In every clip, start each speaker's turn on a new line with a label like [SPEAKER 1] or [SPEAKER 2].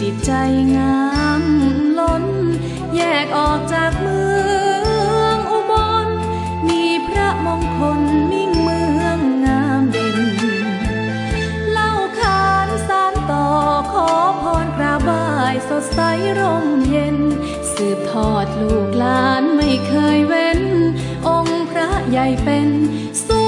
[SPEAKER 1] จิตใจงามล้น แยกออกจากเมืองอุบล มีพระมงคลมิ่งเมืองงามเด่น เล่าขานสารต่อขอพรกราบไหว้สดใสร่มเย็น สืบทอดลูกหลานไม่เคยเว้น องค์พระใหญ่เป็นศู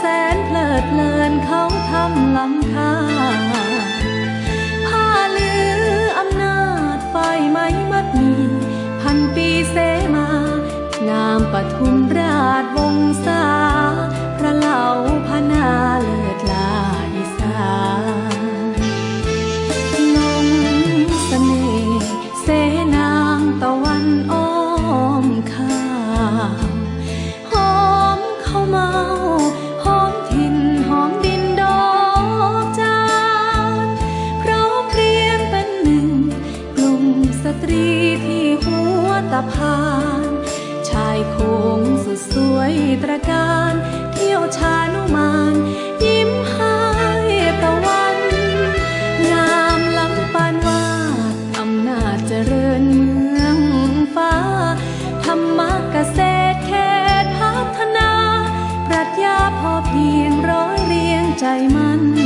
[SPEAKER 1] แสนเพลิดเพลินเขาทำล้ำค่าผ้าลืออำนาจฝ่ายไม้มัดมี พันปีเสมา งามปทุมราชวงศ์ มัน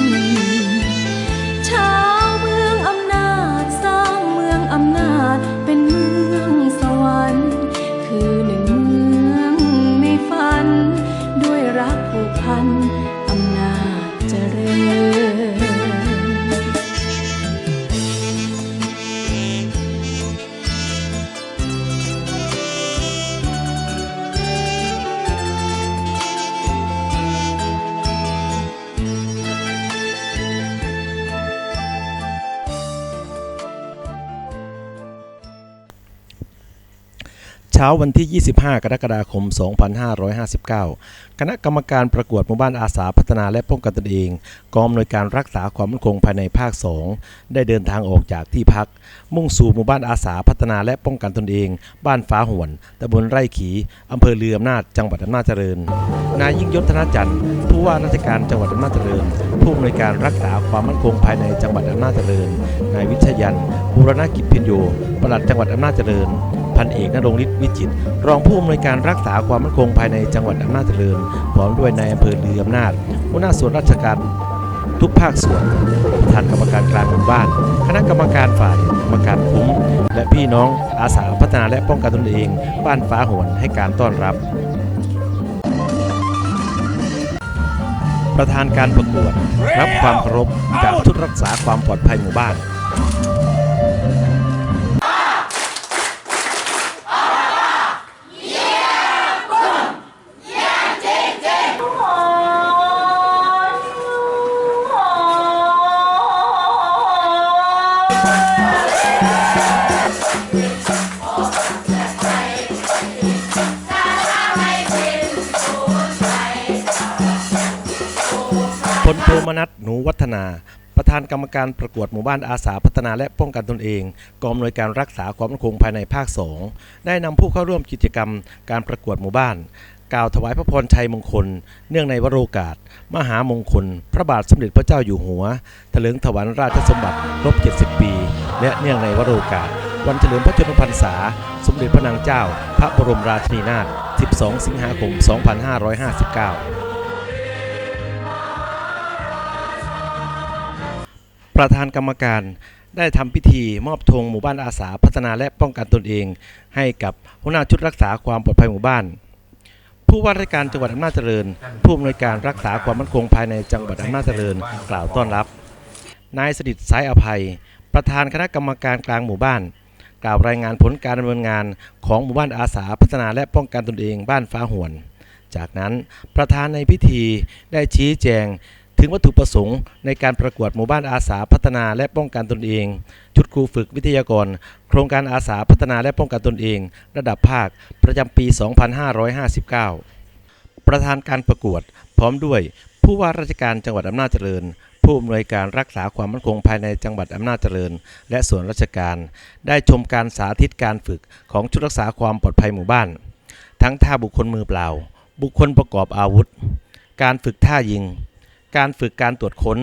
[SPEAKER 1] เช้าวัน
[SPEAKER 2] ที่ 25 กรกฎาคม 2559 คณะกรรมการประกวดหมู่บ้านอาสาพัฒนาและป้องกันตนเอง กองอำนวยการรักษาความมั่นคงภายในภาค 2 ได้เดินทางออกจากที่พัก มุ่งสู่หมู่บ้านอาสาพัฒนาและป้องกันตนเอง บ้านฟ้าหวนตำบลไร่ขีอำเภอเรืออำนาจ จังหวัดอำนาจเจริญ นายยิ่งยศธนจันทร์ผู้ว่าราชการจังหวัดอำนาจเจริญ ผู้อำนวยการรักษาความมั่นคงภายในจังหวัดอำนาจเจริญ นายวิชยันบูรณกิจพินโยปลัดจังหวัดอำนาจเจริญ พันเอกนรงฤทธิ์วิจิตรองผู้อำนวยการรักษาความมั่นคงภายในจังหวัดอำนาจเจริญ พร้อมด้วยนายอำเภอเรืออำนาจหัวหน้าส่วนราชการทุกภาคส่วนประธานกรรมการกลางหมู่บ้าน คณะกรรมการฝ่ายกรรมการคุ้ม และพี่น้องอาสาพัฒนาและป้องกันตนเอง บ้านฟ้าหวนให้การต้อนรับ ประธานการประกวด รับความเคารพจากชุดรักษาความปลอดภัยหมู่บ้าน มนัสหนูวัฒนา ประธานกรรมการประกวดหมู่บ้านอาสาพัฒนาและป้องกันตนเองกองอำนวยการรักษาความมั่นคงภายในภาค 2 ได้นำผู้เข้าร่วมกิจกรรมการประกวดหมู่บ้าน กล่าวถวายพระพรชัยมงคล เนื่องในวโรกาส มหามงคล พระบาทสมเด็จพระเจ้าอยู่หัวเถลิงถวันราชสมบัติครบ 70 ปี และเนื่องในวโรกาส วันเฉลิมพระชนมพรรษา สมเด็จพระนางเจ้า พระบรมราชินีนาถ 12 สิงหาคม 2559 ประธานกรรมการได้ทำพิธีมอบธงหมู่บ้านอาสาพัฒนาและป้องกันตนเอง ให้กับหัวหน้าชุดรักษาความปลอดภัยหมู่บ้าน ผู้ว่าราชการจังหวัดอำนาจเจริญ ผู้อำนวยการรักษาความมั่นคงภายในจังหวัดอำนาจเจริญ กล่าวต้อนรับ นายสดิษฐ์สายอภัย ประธานคณะกรรมการกลางหมู่บ้าน กล่าวรายงานผลการดำเนินงานของหมู่บ้านอาสาพัฒนาและป้องกันตนเองบ้านฟ้าหวน จากนั้นประธานในพิธีได้ชี้แจง ถึงวัตถุประสงค์ในการประกวดหมู่บ้านอาสาพัฒนาและป้องกันตนเอง ชุดครูฝึกวิทยากร โครงการอาสาพัฒนาและป้องกันตนเอง ระดับภาคประจำปี 2559 ประธานการประกวด พร้อมด้วย ผู้ว่าราชการจังหวัดอำนาจเจริญ ผู้อำนวยการรักษาความมั่นคงภายในจังหวัดอำนาจเจริญ และส่วนราชการ ได้ชมการสาธิตการฝึกของชุดรักษาความปลอดภัยหมู่บ้าน ทั้งท่าบุคคลมือเปล่า บุคคลประกอบอาวุธ การฝึกท่ายิง การฝึกการตรวจค้น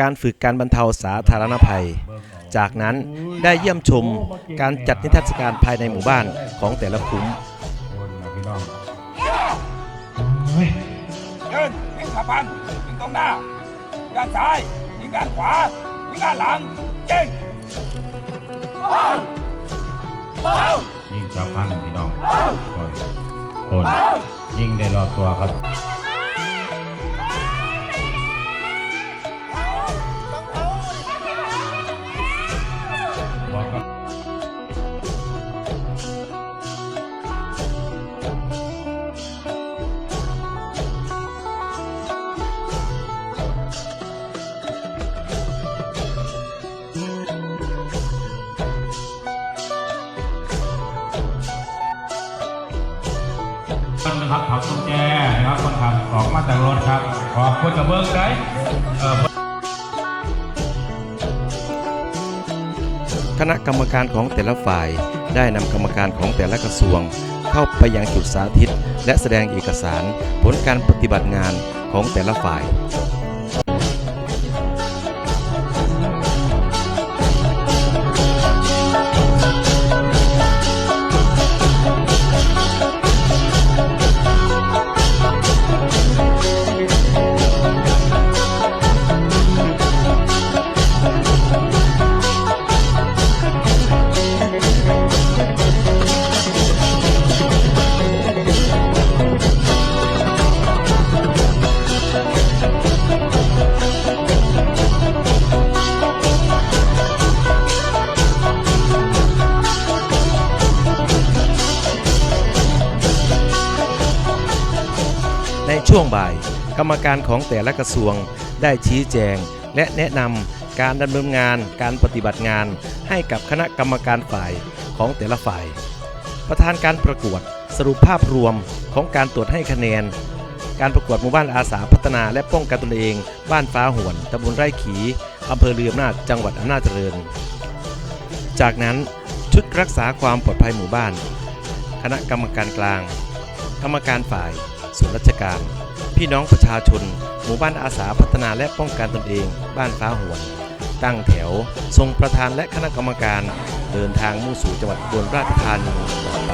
[SPEAKER 2] การฝึกการบรรเทาสาธารณภัย จากนั้นได้เยี่ยมชมการจัดนิทรรศการภายในหมู่บ้านของแต่ละคุ้ม
[SPEAKER 3] คนนะพี่น้องเฮ้ย
[SPEAKER 4] ยืนยิงขาพันยิงตรงหน้ายิงด้านซ้ายยิงด้านขวายิงด้านหลังยิง
[SPEAKER 3] ยิงจับพันพี่น้องคนคนยิงได้รอบตัวครับ นะครับขับกุญแจ้นะครับคนขับออกมาจากรถครับ ขอบคุณกับเบิร์กได้
[SPEAKER 2] คณะกรรมการของแต่ละฝ่าย ได้นำกรรมการของแต่ละกระทรวง เข้าไปยังจุดสาธิต และแสดงเอกสาร ผลการปฏิบัติงานของแต่ละฝ่าย ช่วงบ่าย กรรมการของแต่ละกระทรวงได้ชี้แจง และแนะนำการดำเนินงานการปฏิบัติงาน ให้กับคณะกรรมการฝ่ายของแต่ละฝ่าย ประธานการประกวดสรุปภาพรวมของการตรวจให้คะแนน การประกวดหมู่บ้านอาสาพัฒนาและป้องกันตนเอง บ้านฟ้าหวนตำบลไร่ขีอำเภอเรืออำนาจจังหวัดอำนาจเจริญ จากนั้นชุดรักษาความปลอดภัยหมู่บ้าน คณะกรรมการกลาง กรรมการฝ่าย ส่วนราชการ พี่น้องประชาชน หมู่บ้านอาสาพัฒนาและป้องกันตนเอง บ้านฟ้าหวน ตั้งแถว ทรงประธานและคณะกรรมการ เดินทางมุ่งสู่จังหวัดอุบลราชธานีต่อไป